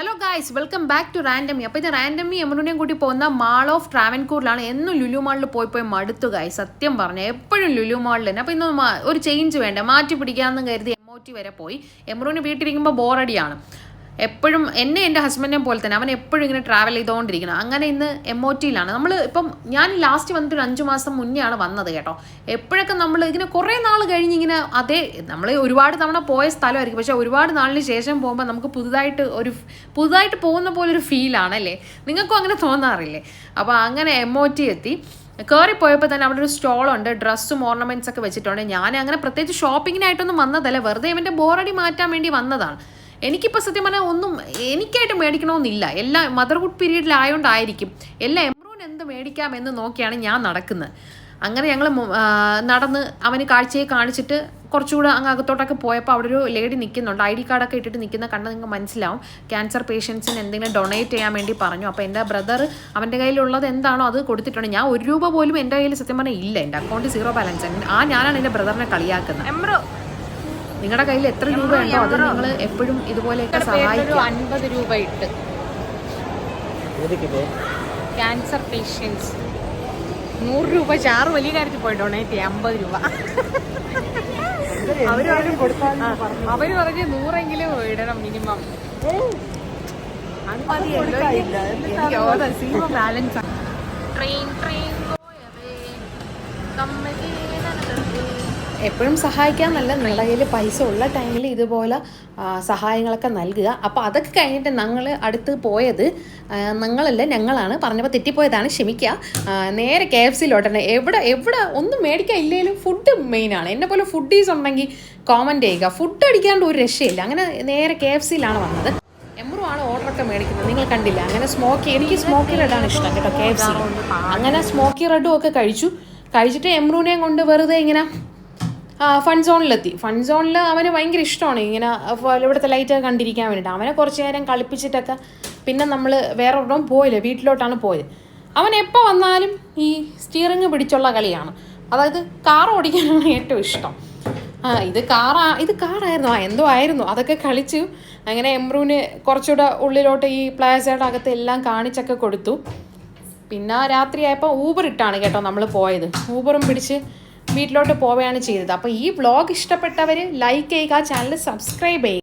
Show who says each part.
Speaker 1: Hello guys welcome back to Randomy അപ്പോൾ ഇത് റാൻഡമി എമറുനെയും കൂടി പോകുന്ന മാൾ ഓഫ് ട്രാവൻകൂറിലാണ് എന്നും ലുലു മാളിൽ പോയി പോയി മടുത്തു ഗായ് സത്യം പറഞ്ഞു എപ്പോഴും ലുലു മാളിൽ തന്നെ. അപ്പോൾ ഇന്ന് ഒരു ചേഞ്ച് വേണ്ട. മാറ്റി പിടിക്കാമെന്ന് കരുതി എം ഒ ടി വരെ പോയി. എമറുവിന് വീട്ടിലിരിക്കുമ്പോൾ ബോറടിയാണ് എപ്പോഴും എന്നെ എന്റെ ഹസ്ബൻഡിനെ പോലെ തന്നെ അവൻ എപ്പോഴും ഇങ്ങനെ ട്രാവൽ ചെയ്തുകൊണ്ടിരിക്കണം അങ്ങനെ ഇന്ന് എം ഒ ടിയിലാണ് നമ്മൾ ഇപ്പം ഞാൻ ലാസ്റ്റ് വന്നിട്ട് ഒരു അഞ്ച് മാസം മുന്നെയാണ് വന്നത് കേട്ടോ. എപ്പോഴൊക്കെ നമ്മൾ ഇങ്ങനെ കുറേ നാൾ കഴിഞ്ഞ് ഇങ്ങനെ അതേ നമ്മൾ ഒരുപാട് തവണ പോയ സ്ഥലമായിരിക്കും. പക്ഷേ ഒരുപാട് നാളിന് ശേഷം പോകുമ്പോൾ നമുക്ക് പുതുതായിട്ട് ഒരു പുതുതായിട്ട് പോകുന്ന പോലെ ഒരു ഫീലാണ് അല്ലേ? നിങ്ങൾക്കും അങ്ങനെ തോന്നാറില്ലേ? അപ്പോൾ അങ്ങനെ എം ഒ ടി എത്തി. കയറിപ്പോയപ്പോൾ തന്നെ അവിടെ ഒരു സ്റ്റോളുണ്ട് ഡ്രസ്സും ഓർണമെന്റ്സ് ഒക്കെ വെച്ചിട്ടുണ്ട്. ഞാൻ അങ്ങനെ പ്രത്യേകിച്ച് ഷോപ്പിങ്ങിനായിട്ടൊന്നും വന്നതല്ല. വെറുതെ ഇവന്റെ ബോറടി മാറ്റാൻ വേണ്ടി വന്നതാണ്. എനിക്കിപ്പോൾ സത്യം പറഞ്ഞാൽ ഒന്നും എനിക്കായിട്ട് മേടിക്കണമെന്നില്ല എല്ലാ മദർഹുഡ് പീരീഡിലായോണ്ടായിരിക്കും എല്ലാ എമ്രൂൻ എന്ത് മേടിക്കാം എന്ന് നോക്കിയാണ് ഞാൻ നടക്കുന്നത് അങ്ങനെ ഞങ്ങൾ നടന്ന് അവന് കാഴ്ചയെ കാണിച്ചിട്ട് കുറച്ചുകൂടെ അങ്ങ് അകത്തോട്ടൊക്കെ പോയപ്പോൾ അവിടെ ഒരു ലേഡി നിൽക്കുന്നുണ്ട് ഐ ഡി കാർഡൊക്കെ ഇട്ടിട്ട് നിൽക്കുന്ന കണ്ട് നിങ്ങൾക്ക് മനസ്സിലാവും. ക്യാൻസർ പേഷ്യൻസിന് എന്തെങ്കിലും ഡൊണേറ്റ് ചെയ്യാൻ വേണ്ടി പറഞ്ഞു. അപ്പോൾ എന്റെ ബ്രദർ അവന്റെ കയ്യിലുള്ളത് എന്താണോ അത് കൊടുത്തിട്ടുണ്ട്. ഞാൻ ഒരു രൂപ പോലും എന്റെ കയ്യിൽ സത്യം പറഞ്ഞാൽ ഇല്ല. എന്റെ അക്കൗണ്ട് സീറോ ബാലൻസ് ആ ഞാനാണ് എന്റെ ബ്രദറിനെ കളിയാക്കുന്നത് നിങ്ങളുടെ കയ്യിൽ എത്ര രൂപ ഉണ്ടോ? അത് നിങ്ങൾ എപ്പോഴും ഇതുപോലെയൊക്കെ
Speaker 2: സഹായിക്കും.
Speaker 1: സഹായിക്കുക
Speaker 2: അൻപത് രൂപ ഇട്ട്. ക്യാൻസർ പേഷ്യൻസ് നൂറ് രൂപ ചാറ് വലിയ കാര്യത്തിൽ പോയി ഡൊണേറ്റ് ചെയ്യാം. അമ്പത് രൂപ. അവർ പറഞ്ഞു ആ, അവർ പറഞ്ഞ് നൂറെങ്കിലും ഇടണം മിനിമം. ബാലൻസ് ട്രെയിൻ ട്രെയിൻ
Speaker 1: എപ്പോഴും സഹായിക്കാന്നല്ല നിങ്ങളുടെ കയ്യിൽ പൈസ ഉള്ള ടൈമിൽ ഇതുപോലെ സഹായങ്ങളൊക്കെ നൽകുക. അപ്പോൾ അതൊക്കെ കഴിഞ്ഞിട്ട് ഞങ്ങൾ അടുത്ത് പോയത് നിങ്ങളല്ല ഞങ്ങളാണ്. പറഞ്ഞപ്പോൾ തെറ്റിപ്പോയതാണ് ക്ഷമിക്കുക നേരെ കെ എഫ് സിയിലോട്ടാണ് എവിടെ എവിടെ ഒന്നും മേടിക്കാൻ ഇല്ലെങ്കിലും ഫുഡ് മെയിനാണ് എന്നെ പോലെ ഫുഡീസ് ഉണ്ടെങ്കിൽ കോമന്റ് ചെയ്യുക. ഫുഡ് അടിക്കാണ്ട് ഒരു രക്ഷയില്ല. അങ്ങനെ നേരെ കെ എഫ് സിയിലാണ് വന്നത്. ഓർഡർ ഓർഡറൊക്കെ മേടിക്കുന്നത്. നിങ്ങൾ കണ്ടില്ല? അങ്ങനെ സ്മോക്കി എനിക്ക് സ്മോക്കി റെഡാണ് ഇഷ്ടം കേട്ടോ കെ എഫ് സി അങ്ങനെ സ്മോക്കി റെഡും ഒക്കെ കഴിച്ചു. കഴിച്ചിട്ട് എമ്രൂനെയും കൊണ്ട് വെറുതെ ഇങ്ങനെ ഫൺ സോണിലെത്തി ഫൺ സോണിൽ അവന് ഭയങ്കര ഇഷ്ടമാണ് ഇങ്ങനെ ഇവിടുത്തെ ലൈറ്റൊക്കെ കണ്ടിരിക്കാൻ വേണ്ടിയിട്ട്. അവനെ കുറച്ച് നേരം കളിപ്പിച്ചിട്ടൊക്കെ പിന്നെ നമ്മൾ വേറെ ഒരിടം പോയില്ല. വീട്ടിലോട്ടാണ് പോയത്. അവൻ എപ്പോൾ വന്നാലും ഈ സ്റ്റിയറിങ് പിടിച്ചുള്ള കളിയാണ്. അതായത് കാർ ഓടിക്കാനാണ് ഏറ്റവും ഇഷ്ടം. ആ ഇത് കാറാ ഇത് കാറായിരുന്നു ആ എന്തോ ആയിരുന്നു. അതൊക്കെ കളിച്ചു. അങ്ങനെ എംബ്രൂന് കുറച്ചുകൂടെ ഉള്ളിലോട്ട് ഈ പ്ലാസയുടെ അകത്ത് എല്ലാം കാണിച്ചൊക്കെ കൊടുത്തു. പിന്നെ രാത്രിയായപ്പോൾ ഊബർ ഇട്ടാണ് കേട്ടോ നമ്മൾ പോയത്. ഊബറും പിടിച്ച് വീട്ടിലോട്ട് പോവുകയാണ് ചെയ്തത്. അപ്പോൾ ഈ വ്ളോഗ് ഇഷ്ടപ്പെട്ടവർ ലൈക്ക് ചെയ്യുക ചാനൽ സബ്സ്ക്രൈബ് ചെയ്യുക.